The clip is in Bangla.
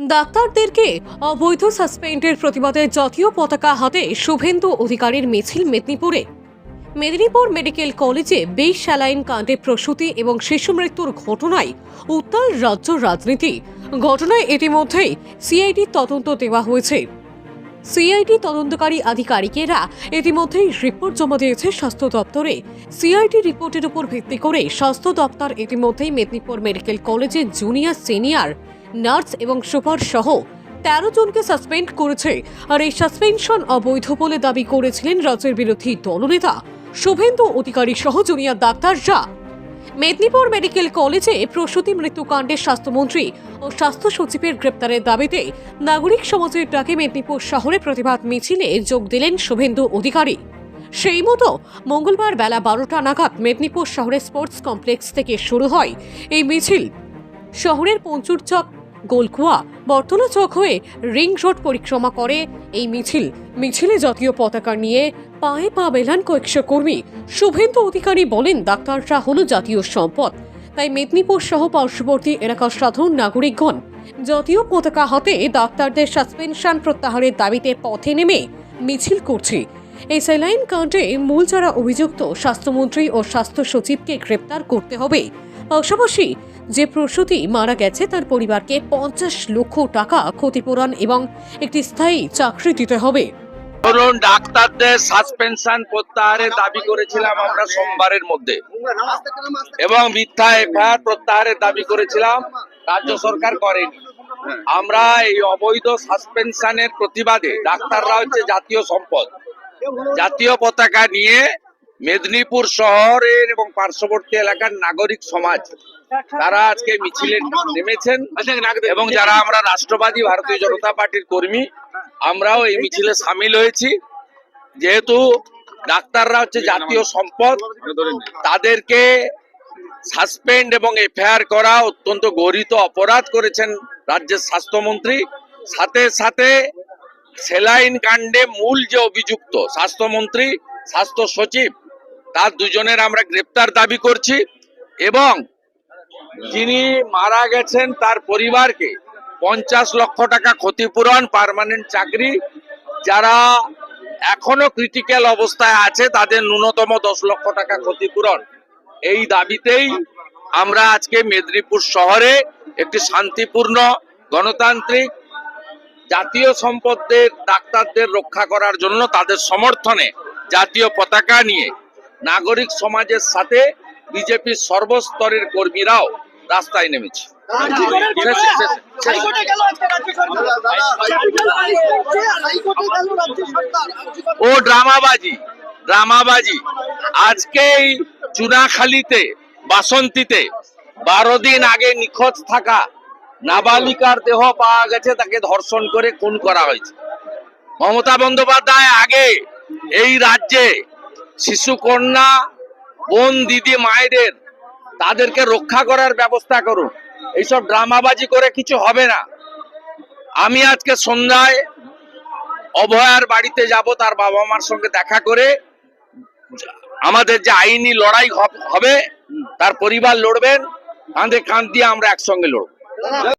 ডাক্তারদেরকে অবৈধ সাসপেন্ডের প্রতিবাদে জাতীয় পতাকা হাতে শুভেন্দু অধিকারীর মিছিল মেদিনীপুরে। মেদিনীপুর মেডিকেল কলেজে বেশ স্যালাইন কাণ্ডে প্রসূতি এবং শিশু মৃত্যুর ঘটনায় উত্তাল রাজ্য রাজনীতি। ঘটনায় ইতিমধ্যেই সিআইডি তদন্ত দেওয়া হয়েছে। সিআইডি তদন্তকারী আধিকারিকেরা ইতিমধ্যেই রিপোর্ট জমা দিয়েছে স্বাস্থ্য দপ্তরে। সিআইডি রিপোর্টের উপর ভিত্তি করে স্বাস্থ্য দপ্তর ইতিমধ্যেই মেদিনীপুর মেডিকেল কলেজের জুনিয়র, সিনিয়র নার্স এবং সুপার সহ তেরো জনকে সাসপেন্ড করেছে। আর এই সাসপেনশন অবৈধ বলে দাবি করেছিলেন রাজ্যের বিরোধী দলনেতা শুভেন্দু অধিকারী সহ জুনিয়র ডাক্তাররা মেদিনীপুর মেডিকেল কলেজে প্রসূতি মৃত্যুকাণ্ডে স্বাস্থ্যমন্ত্রী ও স্বাস্থ্য সচিবের গ্রেপ্তারের দাবিতে নাগরিক সমাজের ডাকে মেদিনীপুর শহরে প্রতিবাদ মিছিলে যোগ দিলেন শুভেন্দু অধিকারী। সেই মতো মঙ্গলবার বেলা বারোটা নাগাদ মেদিনীপুর শহরের স্পোর্টস কমপ্লেক্স থেকে শুরু হয় এই মিছিল। শহরের পঞ্চুর চক গোলকুয়া বর্তলা চক হয়ে রিং রোড পরিক্রমা করে। এই মিছিল, মিছিলে জাতীয় পতাকা নিয়ে পায়ে পা মেলান কয়েকশো কর্মী। শুভেন্দু অধিকারী বলেন ডাক্তাররা হলো জাতীয় সম্পদ। তাই মেদিনীপুর সহ পার্শ্ববর্তী এলাকার সাধারণ নাগরিকগণ, জাতীয় পতাকা হাতে ডাক্তারদের সাসপেনশন প্রত্যাহারের দাবিতে পথে নেমে মিছিল করছে। এই স্যালাইন কাণ্ডে মূল যারা অভিযুক্ত স্বাস্থ্যমন্ত্রী ও স্বাস্থ্য সচিবকে গ্রেপ্তার করতে হবে। পাশাপাশি যে প্রসূতি মারা গেছে, তার পরিবারকে পঞ্চাশ লক্ষ টাকা ক্ষতিপূরণ এবং একটি স্থায়ী চাকরি দিতে হবে। ধরুন, ডাক্তারদের সাসপেনশন প্রত্যাহারের দাবি করেছিলাম আমরা সোমবারের মধ্যে। এবং মিথ্যা এফআইআর প্রত্যাহারের দাবি করেছিলাম, রাজ্য সরকার করেনি। আমরা এই অবৈধ সাসপেনশনের প্রতিবাদে ডাক্তাররা হচ্ছে জাতীয় সম্পদ। জাতীয় পতাকা নিয়ে মেদিনীপুর শহরের এবং পার্শ্ববর্তী এলাকার নাগরিক সমাজ, তারা আজকে মিছিলে নেমেছেন এবং যারা আমরা রাষ্ট্রবাদী ভারতীয় জনতা পার্টির কর্মী, আমরাও এই মিছিলে সামিল হয়েছি। যেহেতু ডাক্তাররা হচ্ছে জাতীয় সম্পদ, তাদেরকে সাসপেন্ড এবং এফআইআর করা অত্যন্ত গরিত অপরাধ করেছেন রাজ্যের স্বাস্থ্যমন্ত্রী। সাথে সাথে সেলাইন কাণ্ডে মূল যে অভিযুক্ত স্বাস্থ্যমন্ত্রী, স্বাস্থ্য সচিব তার দুজনের আমরা গ্রেপ্তার দাবি করছি এবং যিনি মারা গেছেন তার পরিবারকে পঞ্চাশ লক্ষ টাকা ক্ষতিপূরণ পার্মানেন্ট চাকরি। যারা এখনও ক্রিটিক্যাল অবস্থায় আছে, তাদের ন্যূনতম দশ লক্ষ টাকা ক্ষতিপূরণ। এই দাবিতেই আমরা আজকে মেদিনীপুর শহরে একটি শান্তিপূর্ণ গণতান্ত্রিক জাতীয় সম্পদের ডাক্তারদের রক্ষা করার জন্য তাদের সমর্থনে জাতীয় পতাকা নিয়ে নাগরিক সমাজের সাথে বিজেপির সর্বস্তরের কর্মীরাও রাস্তায় নেমেছে। ও ড্রামাবাজি ড্রামাবাজি। আজকেই চুনাখালীতে বাসন্তীতে বারো দিন আগে নিখোঁজ থাকা নাবালিকার দেহ পাওয়া গেছে তাকে ধর্ষণ করে খুন করা হয়েছে। মমতা বন্দ্যোপাধ্যায় আগে এই রাজ্যে শিশু কন্যা বোন, দিদি, মায়েদের তাদেরকে রক্ষা করার ব্যবস্থা করুন। এইসব ড্রামাবাজি করে কিছু হবে না। আমি আজকে সন্ধ্যায় অভয়ার বাড়িতে যাব, তার বাবা মার সঙ্গে দেখা করে আমাদের যে আইনি লড়াই হবে, তার পরিবার লড়বেন, কাঁধে কাঁধ দিয়ে আমরা একসঙ্গে লড়ব।